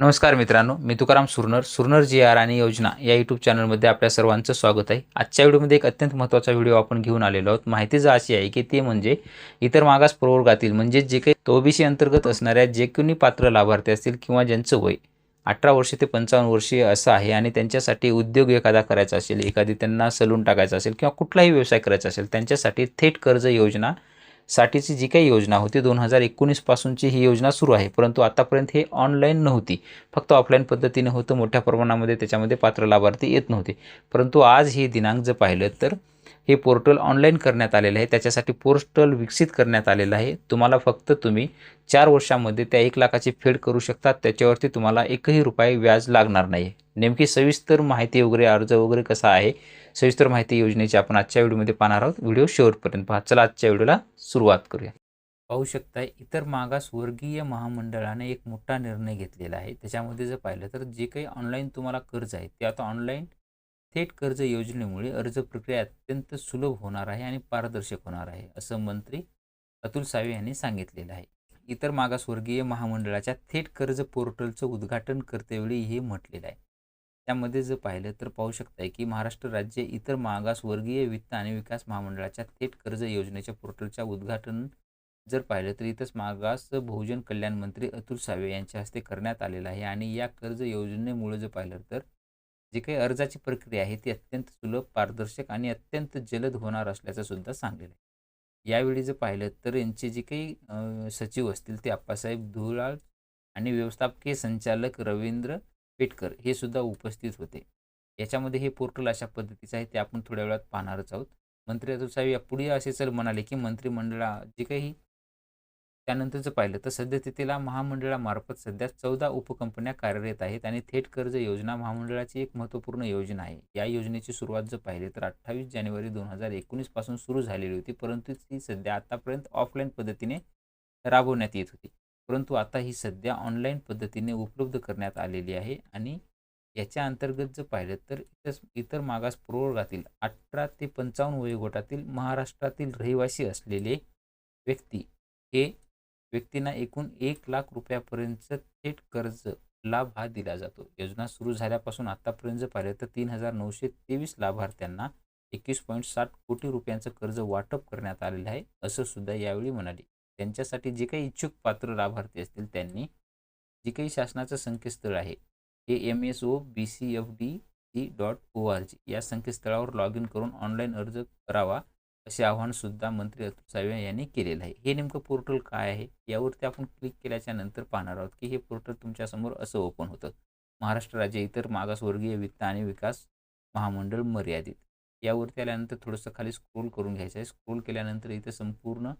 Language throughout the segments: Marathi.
नमस्कार मित्रांनो मी तुकाराम सुरनर सुरनर जी आर आणि योजना या यूट्यूब चॅनलमध्ये आपल्या सर्वांचं स्वागत आहे. आजच्या व्हिडिओमध्ये एक अत्यंत महत्त्वाचा व्हिडिओ आपण घेऊन आलेलो आहोत. माहिती जर अशी आहे की ते म्हणजे इतर मागास प्रवर्गातील म्हणजे जे काही ओबीसी अंतर्गत असणाऱ्या जे कोणी पात्र लाभार्थी असतील किंवा ज्यांचं वय अठरा वर्षे ते पंचावन्न वर्षीय असं आहे आणि त्यांच्यासाठी उद्योग एखादा करायचा असेल एखादी त्यांना सलून टाकायचा असेल किंवा कुठलाही व्यवसाय करायचा असेल त्यांच्यासाठी थेट कर्ज योजना साठीची जी काही योजना होती दोन हजार एकोणीसपासूनची ही योजना सुरू आहे. परंतु आतापर्यंत हे ऑनलाईन नव्हती. फक्त ऑफलाईन पद्धतीने होतं. मोठ्या प्रमाणामध्ये त्याच्यामध्ये पात्र लाभार्थी येत नव्हते. परंतु आज हे दिनांक जर पाहिलं तर हे पोर्टल ऑनलाईन करण्यात आलेलं आहे. त्याच्यासाठी पोर्टल विकसित करण्यात आलेलं आहे. तुम्हाला फक्त तुम्ही चार वर्षामध्ये त्या एक लाखाची फेड करू शकतात त्याच्यावरती तुम्हाला एकही रुपये व्याज लागणार नाही नेमकी सविस्तर माहिती वगैरे अर्ज वगैरे कसा आहे सविस्तर माहिती योजनेची आपण आजच्या व्हिडिओमध्ये पाहणार आहोत. व्हिडिओ शेवटपर्यंत पहा. चला आजच्या व्हिडिओला सुरुवात करूया. पाहू शकता इतर मागासवर्गीय महामंडळाने एक मोठा निर्णय घेतलेला आहे. त्याच्यामध्ये जर पाहिलं तर जे काही ऑनलाईन तुम्हाला कर्ज आहे ते आता ऑनलाईन थेट कर्ज योजनेमुळे अर्ज प्रक्रिया अत्यंत सुलभ होणार आहे आणि पारदर्शक होणार आहे असं मंत्री अतुल सावे यांनी सांगितलेलं आहे. इतर मागासवर्गीय महामंडळाच्या थेट कर्ज पोर्टलचं उद्घाटन करतेवेळी हे म्हटलेलं आहे. त्यामध्ये जर पाहिलं तर पाहू शकताय की महाराष्ट्र राज्य इतर मागासवर्गीय वित्त आणि विकास महामंडळाच्या थेट कर्ज योजनेच्या पोर्टलच्या उद्घाटन जर पाहिलं तर इथंच मागास बहुजन कल्याण मंत्री अतुल सावे यांच्या हस्ते करण्यात आलेलं आहे. आणि या कर्ज योजनेमुळे जर पाहिलं तर जी काही अर्जाची प्रक्रिया आहे ती अत्यंत सुलभ पारदर्शक आणि अत्यंत जलद होणार असल्याचं सुद्धा सांगलेलं आहे. यावेळी जर पाहिलं तर यांचे जे काही सचिव असतील ते आप्पासाहेब धुळाळ आणि व्यवस्थापकीय संचालक रवींद्र पेटकर हे सुद्धा उपस्थित होते. याच्यामध्ये हे पोर्टल अशा पद्धतीचं आहे ते आपण थोड्या वेळात पाहणारच आहोत. मंत्री अतुल साहेब पुढे असे चल म्हणाले की मंत्रिमंडळा जे काही त्यानंतरचं पाहिलं तर सद्यस्थितीला महामंडळामार्फत सध्या चौदा उपकंपन्या कार्यरत आहेत आणि थेट कर्ज योजना महामंडळाची एक महत्त्वपूर्ण योजना आहे. या योजनेची सुरुवात जर पाहिली तर अठ्ठावीस जानेवारी दोन हजार एकोणीसपासून सुरू झालेली होती परंतु ती सध्या आतापर्यंत ऑफलाईन पद्धतीने राबवण्यात येत होती. परंतु आता ही सध्या ऑनलाईन पद्धतीने उपलब्ध करण्यात आलेली आहे आणि याच्या अंतर्गत जर पाहिलं तर इतर इतर मागास प्रवर्गातील अठरा ते पंचावन्न वयोगटातील महाराष्ट्रातील रहिवासी असलेले व्यक्ती हे व्यक्तींना एकूण एक लाख रुपयापर्यंत थेट कर्ज लाभ हा दिला जातो. योजना सुरू झाल्यापासून आतापर्यंत जर पाहिलं तर तीन हजार नऊशे तेवीस लाभार्थ्यांना एकवीस पॉईंट साठ कोटी रुपयांचं कर्ज वाटप करण्यात आलेलं आहे असं सुद्धा यावेळी म्हणाले. त्यांच्यासाठी जे काही इच्छुक पात्र लाभार्थी असतील त्यांनी जे काही शासनाचं संकेतस्थळ आहे हे M S O B C F D C dot O R G या संकेतस्थळावर लॉग इन करून ऑनलाईन अर्ज करावा असे आवाहनसुद्धा मंत्री अतुल सावे यांनी केलेलं आहे. हे नेमकं पोर्टल काय आहे? यावरती आपण क्लिक केल्याच्यानंतर पाहणार आहोत की हे पोर्टल तुमच्यासमोर असं ओपन होतं. महाराष्ट्र राज्य इतर मागासवर्गीय वित्त आणि विकास महामंडळ मर्यादित. यावरती आल्यानंतर थोडंसं खाली स्क्रोल करून घ्यायचं आहे. स्क्रोल केल्यानंतर इथं संपूर्ण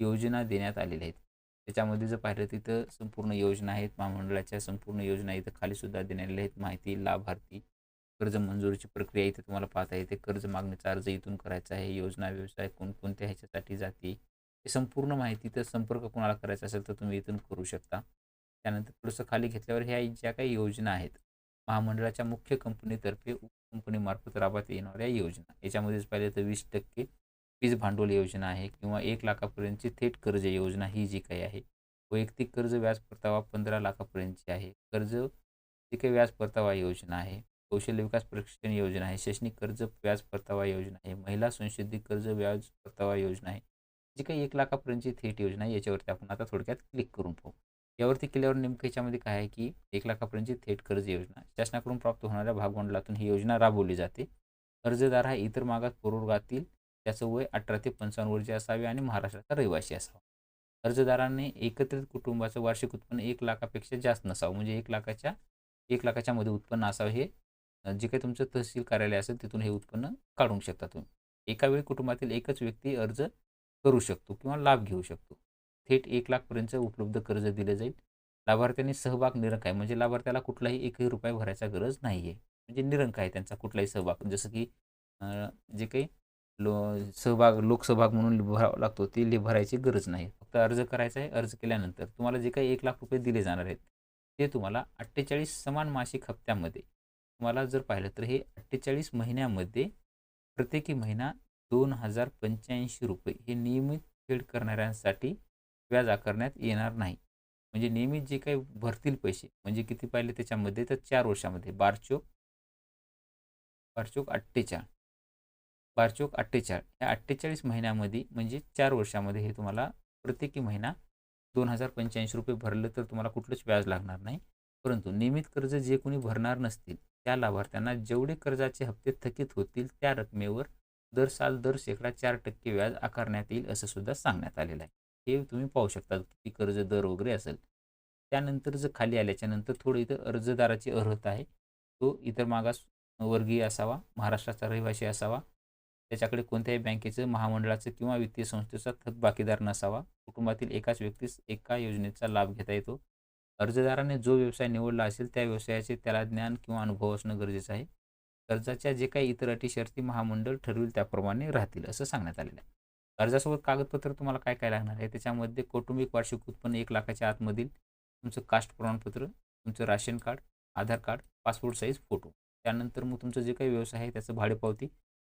योजना देण्यात आलेल्या आहेत. त्याच्यामध्ये जर पाहिलं तिथं संपूर्ण योजना आहेत महामंडळाच्या संपूर्ण योजना इथं खालीसुद्धा देण्यात आलेल्या आहेत. माहिती लाभार्थी कर्ज मंजुरीची प्रक्रिया इथे तुम्हाला पाहता येते. कर्ज मागणीचा अर्ज इथून करायचा आहे. योजना व्यवसाय कोणकोणत्या ह्याच्यासाठी जाते? हे संपूर्ण माहिती तर संपर्क कोणाला करायचा असेल तर तुम्ही इथून करू शकता. त्यानंतर थोडंसं खाली घेतल्यावर ह्या ज्या काही योजना आहेत महामंडळाच्या मुख्य कंपनीतर्फे उपकंपनीमार्फत राबवता येणाऱ्या योजना. याच्यामध्येच पाहिलं तर वीस टक्के वीज भांडवल योजना आहे किंवा एक लाखापर्यंतची थेट कर्ज योजना ही जी काही आहे वैयक्तिक कर्ज व्याज परतावा पंधरा लाखापर्यंतची आहे. कर्ज जी काही व्याज परतावा योजना आहे कौशल्य विकास प्रशिक्षण योजना आहे शैक्षणिक कर्ज व्याज परतावा योजना आहे महिला संशोधित कर्ज व्याज परतावा योजना आहे जी काही एक लाखापर्यंतची थेट योजना आहे याच्यावरती आपण आता थोडक्यात क्लिक करून पाहू. यावरती केल्यावर नेमकं याच्यामध्ये काय आहे की एक लाखापर्यंतची थेट कर्ज योजना शासनाकडून प्राप्त होणाऱ्या भागभांडवलातून ही योजना राबवली जाते. अर्जदार हा इतर मागास प्रवर्गातील त्याचं वय अठरा ते पंचावन्न वर्षे असावे आणि महाराष्ट्राचा रहिवासी असावा. अर्जदारांनी एकत्रित कुटुंबाचं वार्षिक उत्पन्न एक लाखापेक्षा जास्त नसावं. म्हणजे एक लाखाच्या एक लाखाच्या मध्ये उत्पन्न असावं हे जे काही तुमचं तहसील कार्यालय असेल तिथून हे उत्पन्न काढू शकता तुम्ही. एका वेळी कुटुंबातील एकच व्यक्ती अर्ज करू शकतो किंवा लाभ घेऊ शकतो. थेट एक लाखपर्यंत उपलब्ध कर्ज दिले जाईल. लाभार्थ्यांनी सहभाग निरंक आहे. म्हणजे लाभार्थ्याला कुठलाही एकही रुपये भरायचा गरज नाही आहे म्हणजे निरंक आहे त्यांचा कुठलाही सहभाग. जसं की जे काही लो सहभाग लोकसहभाग म्हणून भरावा लागतो. ती भरायची गरज नाही. फक्त अर्ज करायचा आहे अर्ज केल्यानंतर तुम्हाला जे काही एक लाख रुपये दिले जाणार आहेत ते तुम्हाला अठ्ठेचाळीस समान मासिक हप्त्यामध्ये तुम्हाला जर पाहिलं तर हे अठ्ठेचाळीस महिन्यामध्ये प्रत्येकी महिना दोन हजार पंच्याऐंशी रुपये हे नियमित फेड करणाऱ्यांसाठी व्याज आकारण्यात येणार नाही. म्हणजे नियमित जे काही भरतील पैसे म्हणजे किती पाहिले त्याच्यामध्ये तर चार वर्षामध्ये बारचोक बारचोक अठ्ठेचाळ. बारचोक अठ्ठेचाळ. या अठ्ठेचाळीस महिन्यामध्ये म्हणजे चार वर्षामध्ये हे तुम्हाला प्रत्येकी महिना दोन हजार पंच्याऐंशी रुपये भरलं तर तुम्हाला कुठलंच व्याज लागणार नाही. परंतु नियमित कर्ज जे कोणी भरणार नसतील त्या लाभार्थ्यांना जेवढे कर्जाचे हप्ते थकीत होतील त्या रकमेवर दर साल दर शेकडा चार टक्के व्याज आकारण्यात येईल असं सुद्धा सांगण्यात आलेलं आहे. हे तुम्ही पाहू शकता किती कर्ज दर वगैरे असेल. त्यानंतर जर खाली आल्याच्यानंतर थोडं इथं अर्जदाराची अर्हता आहे. तो इतर मागास वर्गीय असावा महाराष्ट्राचा रहिवासी असावा त्याच्याकडे कोणत्याही बँकेचं महामंडळाचं किंवा वित्तीय संस्थेचा थकबाकीदार नसावा. कुटुंबातील एकाच व्यक्तीस एका योजनेचा लाभ घेता येतो. अर्जदाराने जो व्यवसाय निवडला असेल त्या व्यवसायाचे त्याला ज्ञान किंवा अनुभव असणं गरजेचं आहे. कर्जाच्या जे काही इतर अटी शर्ती महामंडळ ठरवेल त्याप्रमाणे राहतील असं सांगण्यात आलेलं आहे. अर्जासोबत कागदपत्र तुम्हाला काय काय लागणार आहे? त्याच्यामध्ये कौटुंबिक वार्षिक उत्पन्न एक लाखाच्या आतमधील तुमचं कास्ट प्रमाणपत्र तुमचं ration card Aadhaar card passport size photo. त्यानंतर मग तुमचं जे काही व्यवसाय आहे त्याचं भाडेपावती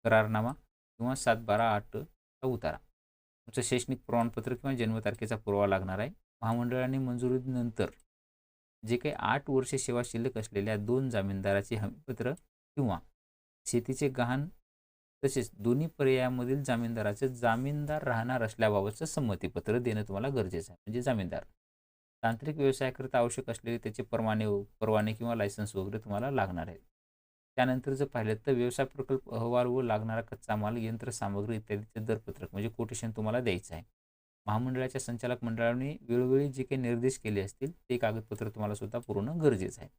करारनामा किंवा सात बारा आठचा उतारा. तुमचं शैक्षणिक प्रमाणपत्र किंवा जन्मतारखेचा पुरावा लागणार आहे. महामंडळाने मंजुरीनंतर जे काही आठ वर्षे सेवा शिल्लक असलेल्या दोन जामीनदाराचे हमीपत्र किंवा शेतीचे गहाण तसेच दोन्ही पर्यायामधील जामीनदाराचे जामीनदार राहणार असल्याबाबतचं संमतीपत्र देणं तुम्हाला गरजेचं आहे. म्हणजे जामीनदार. तांत्रिक व्यवसायाकरिता आवश्यक असलेले त्याचे परवाने परवाने किंवा लायसन्स वगैरे तुम्हाला लागणार आहेत. त्यानंतर जर पाहिलं तर व्यवसाय प्रकल्प अहवाल व लागणारा कच्चा माल यंत्रसामग्री इत्यादीचे दरपत्रक म्हणजे कोटेशन तुम्हाला द्यायचं आहे. महामंडळाच्या संचालक मंडळाने वेळोवेळी जे काही निर्देश केले असतील ते कागदपत्र तुम्हाला सुद्धा पुरवणं गरजेचं आहे.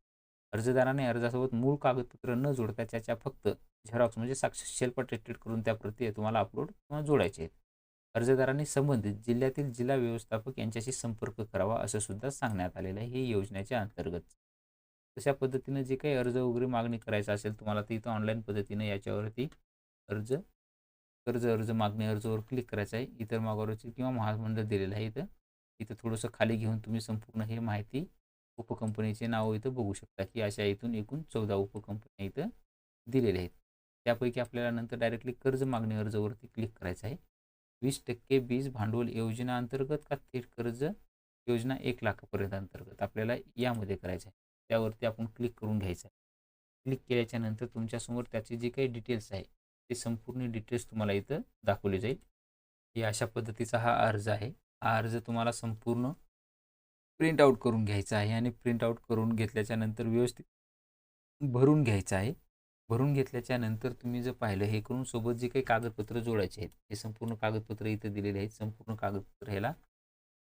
अर्जदाराने अर्जासोबत मूळ कागदपत्र न जोडता त्याच्या फक्त झेरॉक्स म्हणजे साक्ष शिल्प अटेस्टेड करून त्या प्रती तुम्हाला अपलोड किंवा जोडायचे आहेत. अर्जदारांनी संबंधित जिल्ह्यातील जिल्हा व्यवस्थापक यांच्याशी संपर्क करावा असं सुद्धा सांगण्यात आलेलं आहे. ही योजनेच्या अंतर्गत. तशा पद्धतीनं जे काही अर्ज वगैरे मागणी करायचं असेल तुम्हाला तर इथं ऑनलाईन पद्धतीनं याच्यावरती अर्ज कर्ज अर्ज मागणी अर्जवर क्लिक करायचं आहे. इतर मागावरची किंवा महामंडळ दिलेलं आहे इथं. इथं थोडंसं खाली घेऊन तुम्ही संपूर्ण हे माहिती उपकंपनीचे नाव इथं बघू शकता की अशा इथून एकूण चौदा उपकंपन्या इथं दिलेल्या आहेत. त्यापैकी आपल्याला नंतर डायरेक्टली कर्ज मागणी अर्जावरती क्लिक करायचं आहे. वीस टक्के बीज भांडवल योजना अंतर्गत का थेट कर्ज योजना एक लाखापर्यंत अंतर्गत आपल्याला यामध्ये करायचं आहे. त्यावरती आपण क्लिक करून घ्यायचं आहे. क्लिक केल्याच्यानंतर तुमच्यासमोर त्याचे जे काही डिटेल्स आहे ते संपूर्ण डिटेल्स तुम्हाला इथं दाखवले जाईल. हे अशा पद्धतीचा हा अर्ज आहे. हा अर्ज तुम्हाला संपूर्ण प्रिंट आऊट करून घ्यायचा आहे आणि प्रिंट आऊट करून घेतल्याच्या नंतर व्यवस्थित भरून घ्यायचं आहे. भरून घेतल्याच्या नंतर तुम्ही जर पाहिलं हे करून सोबत जे काही कागदपत्र जोडायचे आहेत हे संपूर्ण कागदपत्र इथं दिलेले आहेत. संपूर्ण कागदपत्र ह्याला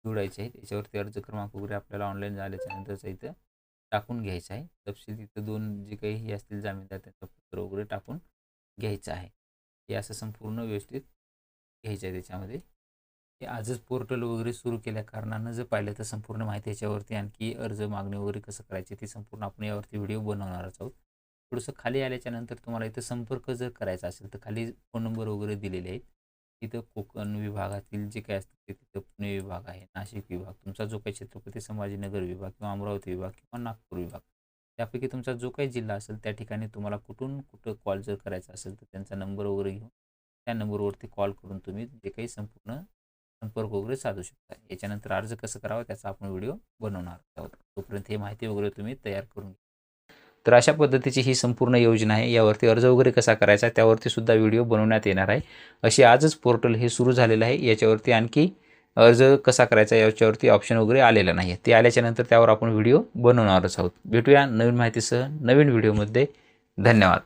जोडायचे आहेत. याच्यावरती अर्ज क्रमांक वगैरे आपल्याला ऑनलाईन झाल्याच्या नंतरचा इथं टाकून घ्यायचं आहे. तपशील तिथं दोन जे काही हे असतील जामीनदार त्यांचं पत्र वगैरे टाकून घ्यायचं आहे. हे असं संपूर्ण व्यवस्थित घ्यायचं आहे त्याच्यामध्ये. हे आजच पोर्टल वगैरे सुरू केल्या कारणानं जर पाहिलं तर संपूर्ण माहिती याच्यावरती आणखी अर्ज मागणी वगैरे कसं करायचे ते संपूर्ण आपण यावरती व्हिडिओ बनवणारच आहोत. थोडंसं खाली आल्याच्यानंतर तुम्हाला इथं संपर्क जर करायचा असेल तर खाली फोन नंबर वगैरे दिलेले आहेत. तिथं कोकण विभागातील जे काही असतं ते तिथं पुणे विभाग आहे नाशिक विभाग तुमचा जो काही छत्रपती संभाजीनगर विभाग किंवा अमरावती विभाग किंवा नागपूर विभाग त्यापैकी तुमचा जो काही जिल्हा असेल त्या ठिकाणी तुम्हाला कुठून कुठं कॉल जर करायचा असेल तर त्यांचा नंबर वगैरे घेऊन त्या नंबरवरती कॉल करून तुम्ही जे काही संपूर्ण संपर्क वगैरे साधू शकता. याच्यानंतर अर्ज कसं करावा त्याचा आपण व्हिडिओ बनवणार आहोत. तोपर्यंत हे माहिती वगैरे तुम्ही तयार करून तर अशा पद्धतीची ही संपूर्ण योजना आहे. यावरती अर्ज वगैरे कसा करायचा त्यावरती सुद्धा व्हिडिओ बनवण्यात येणार आहे. अशी आजच पोर्टल हे सुरू झालेलं आहे. याच्यावरती आणखी अर्ज कसा करायचा याच्यावरती ऑप्शन वगैरे आलेलं नाही आहे ते आल्याच्यानंतर त्यावर आपण व्हिडिओ बनवणारच आहोत. भेटूया नवीन माहितीसह नवीन व्हिडिओमध्ये. धन्यवाद.